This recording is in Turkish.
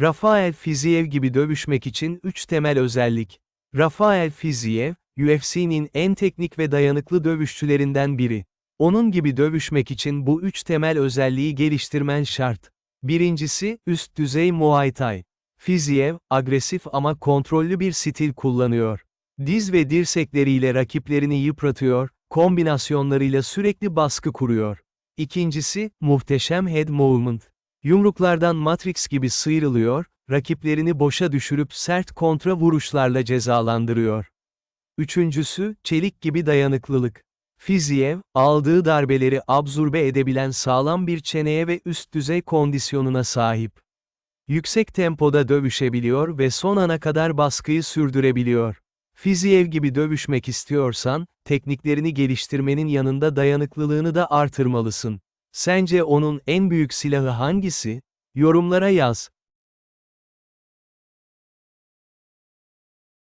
Rafael Fiziev gibi dövüşmek için 3 temel özellik. Rafael Fiziev, UFC'nin en teknik ve dayanıklı dövüşçülerinden biri. Onun gibi dövüşmek için bu üç temel özelliği geliştirmen şart. Birincisi, üst düzey Muay Thai. Fiziev, agresif ama kontrollü bir stil kullanıyor. Diz ve dirsekleriyle rakiplerini yıpratıyor, kombinasyonlarıyla sürekli baskı kuruyor. İkincisi, muhteşem head movement. Yumruklardan Matrix gibi sıyrılıyor, rakiplerini boşa düşürüp sert kontra vuruşlarla cezalandırıyor. Üçüncüsü, çelik gibi dayanıklılık. Fiziev, aldığı darbeleri absorbe edebilen sağlam bir çeneye ve üst düzey kondisyonuna sahip. Yüksek tempoda dövüşebiliyor ve son ana kadar baskıyı sürdürebiliyor. Fiziev gibi dövüşmek istiyorsan, tekniklerini geliştirmenin yanında dayanıklılığını da artırmalısın. Sence onun en büyük silahı hangisi? Yorumlara yaz.